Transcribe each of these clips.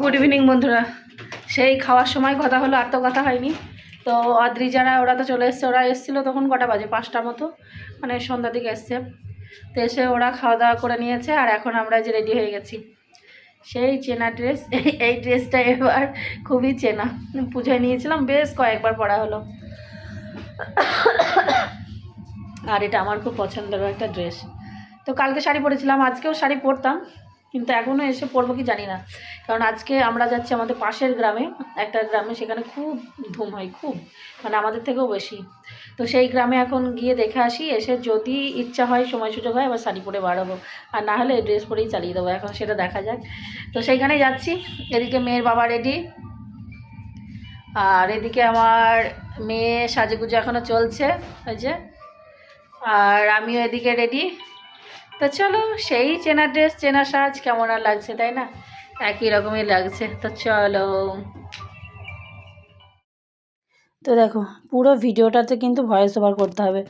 Good evening বন্ধুরা। সেই খাওয়ার সময় কথা হলো, আর তো কথা হয়নি। তো আদ্রি যারা, ওরা তো চলে এসছে। ওরা এসেছিল তখন কটা বাজে? পাঁচটা মতো। মানে সন্ধ্যার দিকে এসছে। তো এসে ওরা খাওয়া দাওয়া করে নিয়েছে, আর এখন আমরা যে রেডি হয়ে গেছি। সেই চেনা ড্রেস এই ড্রেসটা এবার খুবই চেনা। পুজোয় নিয়েছিলাম, বেশ কয়েকবার পরা হলো। আর এটা আমার খুব পছন্দের একটা ড্রেস তো কালকে শাড়ি পরেছিলাম, আজকেও শাড়ি পরতাম। কিন্তু এখনও এসে পড়ব কি জানি না। কারণ আজকে আমরা যাচ্ছি আমাদের পাশের গ্রামে, একটা গ্রামে সেখানে খুব ধুম হয়, খুব। মানে আমাদের থেকেও বেশি। তো সেই গ্রামে এখন গিয়ে দেখে আসি, এসে যদি ইচ্ছা হয়, সময় সুযোগ হয়, আবার শাড়ি পরে বাড়াবো। আর না হলে ড্রেস পরেই চালিয়ে দেবো, এখন সেটা দেখা যাক। তো সেইখানেই যাচ্ছি, এদিকে মেয়ের বাবা রেডি আর এদিকে আমার মেয়ে সাজুগুজু এখনও চলছে ওই যে। আর আমিও এদিকে রেডি তো চলো, সেই চেনা ড্রেস চেনা সাজ, কেমন আর লাগছে, তাই না? একই রকমই লাগছে, তো চলো। তো দেখো, পুরো ভিডিওটাতে কিন্তু ভয়েস ওভার করতে হবে।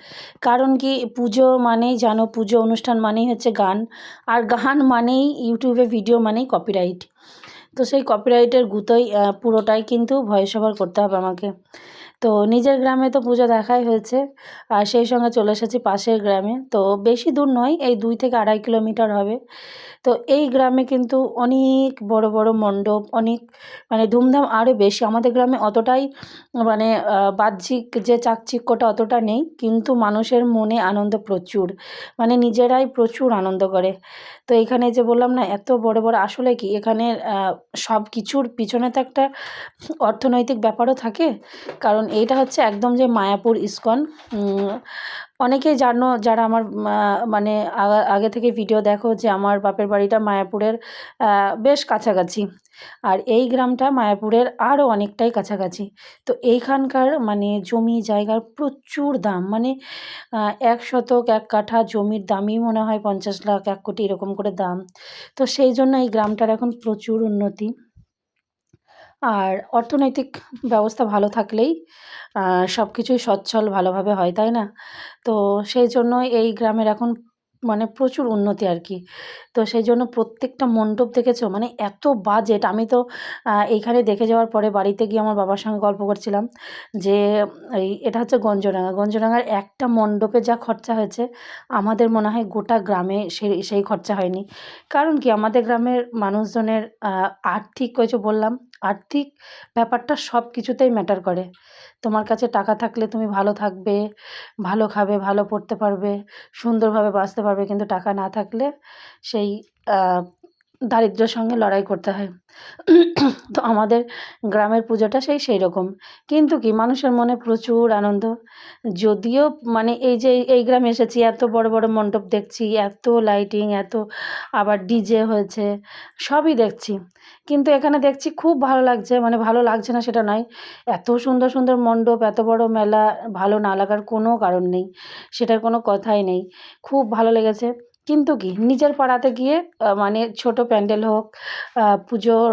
কারণ কি, পুজো মানেই, জানো, পুজো অনুষ্ঠান মানেই হচ্ছে গান, আর গান মানেই ইউটিউবে ভিডিও মানেই কপিরাইট তো সেই কপিরাইটের গুতোই পুরোটাই কিন্তু ভয়েস ওভার করতে হবে আমাকে। তো নিজের গ্রামে তো পুজো দেখাই হয়েছে। আর সেই সঙ্গে চলে এসেছি পাশের গ্রামে। তো বেশি দূর নয়, এই দুই থেকে আড়াই কিলোমিটার হবে। তো এই গ্রামে কিন্তু অনেক বড় বড় মণ্ডপ, অনেক মানে ধুমধাম আরও বেশি। আমাদের গ্রামে অতটাই মানে বাহ্যিক যে চাকচিক্যটা অতটা নেই, কিন্তু মানুষের মনে আনন্দ প্রচুর। মানে নিজেরাই প্রচুর আনন্দ করে। তো এখানে যে বললাম না, এত বড় বড় আসলে কি? এখানে সব কিছুর পিছনে তো একটা অর্থনৈতিক ব্যাপারও থাকে। কারণ এইটা হচ্ছে একদম যে মায়াপুর ইস্কন। অনেকেই জানো, যারা আমার মানে আগে থেকে ভিডিও দেখো যে আমার বাপের বাড়িটা মায়াপুরের বেশ কাছাকাছি। আর এই গ্রামটা মায়াপুরের আরও অনেকটাই কাছাকাছি। তো এইখানকার মানে জমি জায়গার প্রচুর দাম। মানে এক শতক, এক কাঠা জমির দামই মনে হয় পঞ্চাশ লাখ, এক কোটি এরকম করে দাম। তো সেই জন্য এই গ্রামটার এখন প্রচুর উন্নতি। আর অর্থনৈতিক ব্যবস্থা ভালো থাকলেই সব কিছুই সচ্ছল ভালোভাবে হয়, তাই না? তো সেই জন্য এই গ্রামের এখন মানে প্রচুর উন্নতি আর কি। তো সেই জন্য প্রত্যেকটা মণ্ডপ দেখেছ? মানে এত বাজেট আমি তো এইখানে দেখে যাওয়ার পরে বাড়িতে গিয়ে আমার বাবার সঙ্গে গল্প করছিলাম যে, এই এটা হচ্ছে গঞ্জডাঙ্গা গঞ্জডাঙ্গার একটা মণ্ডপে যা খরচা হয়েছে, আমাদের মনে হয় গোটা গ্রামে সেই সেই খরচা হয়নি। কারণ কি আমাদের গ্রামের মানুষজনের আর্থিক যে বললাম আর্থিক ব্যাপারটা সব কিছুতেই ম্যাটার করে। তোমার কাছে টাকা থাকলে তুমি ভালো থাকবে, ভালো খাবে, ভালো পড়তে পারবে, সুন্দরভাবে বাঁচতে পারবে, কিন্তু টাকা না থাকলে সেই আহ, দারিদ্র্যের সঙ্গে লড়াই করতে হয়। তো আমাদের গ্রামের পুজোটা সেই সেই রকম কিন্তু কি মানুষের মনে প্রচুর আনন্দ। যদিও মানে এই যে এই গ্রামে এসেছি এত বড় বড় মণ্ডপ দেখছি এত লাইটিং এত আবার ডিজে হয়েছে সবই দেখছি। কিন্তু এখানে দেখছি খুব ভালো লাগছে মানে ভালো লাগছে না সেটা নয়। এত সুন্দর সুন্দর মণ্ডপ এত বড় মেলা ভালো না লাগার কোনো কারণ নেই। সেটার কোনো কথাই নেই। খুব ভালো লেগেছে। কিন্তু কি, নিজের পাড়াতে গিয়ে মানে ছোট প্যান্ডেল হোক পুজোর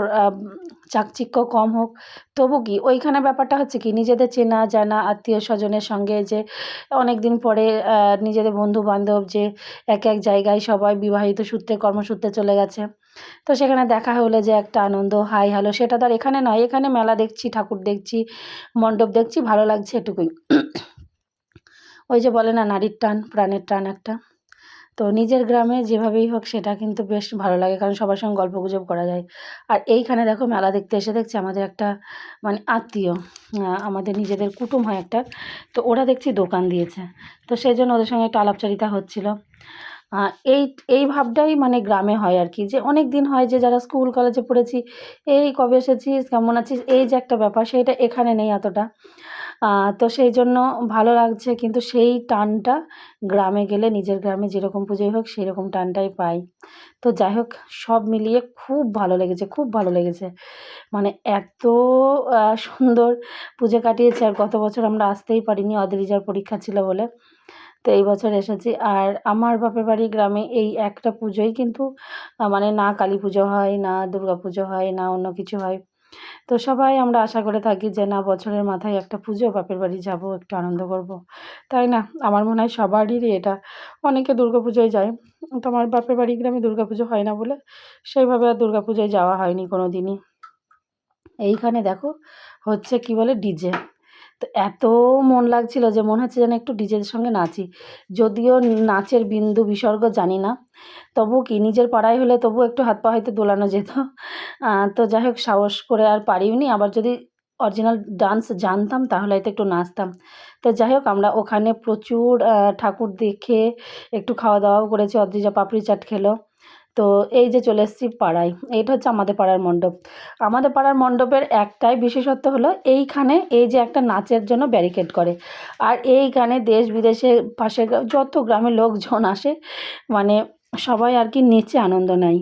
চাকচিক্য কম হোক, তবু কি, ওইখানে ব্যাপারটা হচ্ছে কি, নিজেদের চেনা, জানা, আত্মীয় স্বজনের সঙ্গে যে অনেক দিন পরে নিজেদের বন্ধু বান্ধব যে এক এক জায়গায় সবাই বিবাহিত সূত্রে, কর্মসূত্রে চলে গেছে। তো সেখানে দেখা হলে যে একটা আনন্দ, হাই হ্যালো, সেটা তো আর এখানে নয়, এখানে মেলা দেখছি, ঠাকুর দেখছি, মণ্ডপ দেখছি, ভালো লাগছে এটুকুই। ওই যে বলে না, নারীর টান, প্রাণের টান একটা। তো নিজের গ্রামে যেভাবেই হোক সেটা কিন্তু বেশ ভালো লাগে, কারণ সবার সঙ্গে গল্প গুজব করা যায়। আর এইখানে দেখো মেলা দেখতে এসে দেখছি আমাদের একটা মানে আত্মীয় আমাদের নিজেদের কুটুম হয় একটা, তো ওরা দেখছি দোকান দিয়েছে। তো সেই জন্য ওদের সঙ্গে একটা আলাপচারিতা হচ্ছিল। এই এই ভাবটাই মানে গ্রামে হয় আর কি, যে অনেক দিন হয় যে যারা স্কুল, কলেজে পড়েছি, এই কবে এসেছিস? কেমন আছিস? এই যে একটা ব্যাপার, সেটা এখানে নেই এতটা। তো সেই জন্য ভালো লাগছে। কিন্তু সেই টানটা গ্রামে গেলে, নিজের গ্রামে যেরকম পুজোই হোক, সেরকম টানটাই পাই। তো যাই হোক, সব মিলিয়ে খুব ভালো লেগেছে, খুব ভালো লেগেছে। মানে এত সুন্দর পুজো কাটিয়েছে আর গত বছর আমরা আসতেই পারিনি অদ্রিজার পরীক্ষা ছিল বলে। তো এই বছর এসেছি। আর আমার বাপের বাড়ি গ্রামে এই একটা পুজোই কিন্তু মানে না কালী পুজো হয়, না দুর্গা পুজো হয়, না অন্য কিছু হয়। তো সবাই আমরা আশা করে থাকি যে, না, বছরের মাথায় একটা পুজো, বাপের বাড়ি যাব, একটু আনন্দ করব। তাই না? আমার মনে হয় সবারই এটা। অনেকে পুজোয় যায়। তো আমার বাপের বাড়ি গ্রামে পুজো হয় না বলে সেইভাবে আর পুজোয় যাওয়া হয়নি কোনো দিনই এইখানে দেখো, হচ্ছে কি বলে, ডিজে। তো এত মন লাগছিল যে মনে হচ্ছে যেন একটু ডিজের সঙ্গে নাচি। যদিও নাচের বিন্দু বিসর্গ জানি না তবু কি নিজের পাড়ায় হলে তবু একটু হাত পা হয়তো দোলানো যেত। তো যাই হোক, সাহস করে আর পারিনি আবার যদি অরিজিনাল ডান্স জানতাম তাহলে হয়তো একটু নাচতাম। তো যাই হোক, আমরা ওখানে প্রচুর ঠাকুর দেখে একটু খাওয়া দাওয়াও করেছি। অদ্রিজা পাপড়ি চাট খেলো। তো এই যে চলে এসেছি পাড়ায়, এইটা হচ্ছে আমাদের পাড়ার মণ্ডপ। আমাদের পাড়ার মণ্ডপের একটাই বিশেষত্ব হলো এইখানে এই যে একটা নাচের জন্য ব্যারিকেড করে। আর এইখানে দেশ বিদেশের পাশের যত গ্রামের লোকজন আসে মানে সবাই আর কি নেচে আনন্দ নেয়।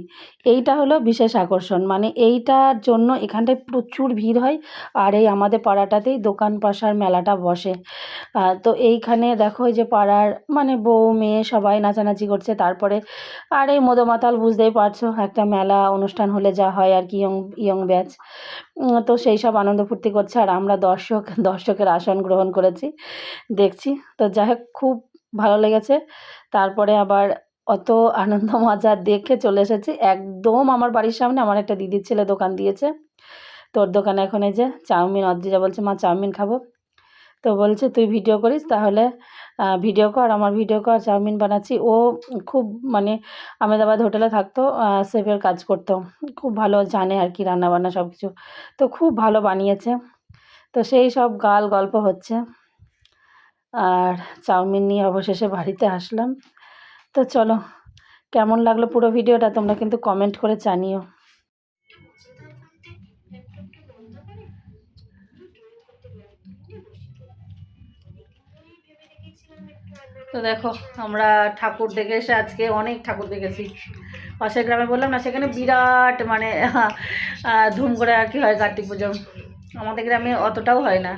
এইটা হলো বিশেষ আকর্ষণ। মানে এইটার জন্য এখানটায় প্রচুর ভিড় হয় আর এই আমাদের পাড়াটাতেই দোকান পাশার মেলাটা বসে। তো এইখানে দেখো যে পাড়ার মানে বউ, মেয়ে সবাই নাচানাচি করছে। তারপরে আর এই মদমাতাল বুঝতেই পারছ, একটা মেলা অনুষ্ঠান হলে যা হয় আর কি ইয়ং ইয়ং ব্যাচ। তো সেই সব আনন্দ ফুর্তি করছে আর আমরা দর্শক, দর্শকের আসন গ্রহণ করেছি, দেখছি। তো যাই হোক, খুব ভালো লেগেছে। তারপরে আবার অত আনন্দ মজা দেখে চলে এসেছি। একদম আমার বাড়ির সামনে আমার একটা দিদির ছেলে দোকান দিয়েছে। তোর দোকানে এখন এই যে চাউমিন, অদ্রিজা বলছে, মা, চাউমিন খাব। তো বলছে, তুই ভিডিও করিস তাহলে ভিডিও কর, আমার ভিডিও কর, চাউমিন বানাচ্ছি। ও খুব মানে আমেদাবাদ হোটেলে থাকতো শেফের কাজ করতো। খুব ভালো জানে আর কি রান্নাবান্না সব কিছু তো খুব ভালো বানিয়েছে। তো সেই সব গাল গল্প হচ্ছে। আর চাউমিন নিয়ে অবশেষে বাড়িতে আসলাম। তো চলো, কেমন লাগল পুরো ভিডিওটা তোমরা কিন্তু কমেন্ট করে জানিও। তো দেখো, আমরা ঠাকুর দেখে এসে আজকে অনেক ঠাকুর দেখেছি। পাশের গ্রামে বললাম না, সেখানে বিরাট মানে ধুম করে আর কি হয় কার্তিক পুজো। আমাদের গ্রামে অতটাও হয় না।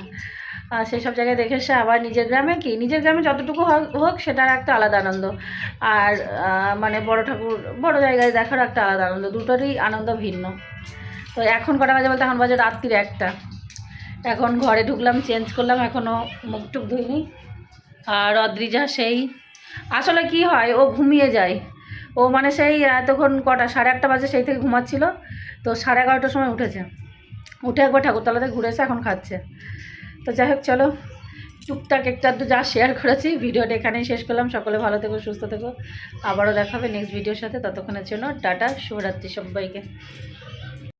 সেই সব জায়গায় দেখে এসে আবার নিজের গ্রামে কি? নিজের গ্রামে যতটুকু হোক- হোক সেটার একটা আলাদা আনন্দ। আর মানে বড় ঠাকুর, বড় জায়গায় দেখার একটা আলাদা আনন্দ। দুটোরই আনন্দ ভিন্ন। তো এখন কটা বাজে বলতে এখন বাজে রাত্রির একটা। এখন ঘরে ঢুকলাম চেঞ্জ করলাম এখনও মুখ টুক ধুইনি। আর অদ্রিজা সেই, আসলে কি হয়, ও ঘুমিয়ে যায়। ও মানে সেই এতক্ষণ কটা, সাড়ে আটটা বাজে সেই থেকে ঘুমাচ্ছিল। তো সাড়ে এগারোটার সময় উঠেছে। উঠে একবার ঠাকুরতলাতে ঘুরেছে এখন খাচ্ছে। তো যাই হোক, চলো, টুকটাক একটু তো যা শেয়ার করেছি, ভিডিওটা এখানেই শেষ করলাম। সকলে ভালো থেকো, সুস্থ থেকো। আবারও দেখাবে নেক্সট ভিডিওর সাথে। ততক্ষণের জন্য টাটা, শুভরাত্রি সবাইকে।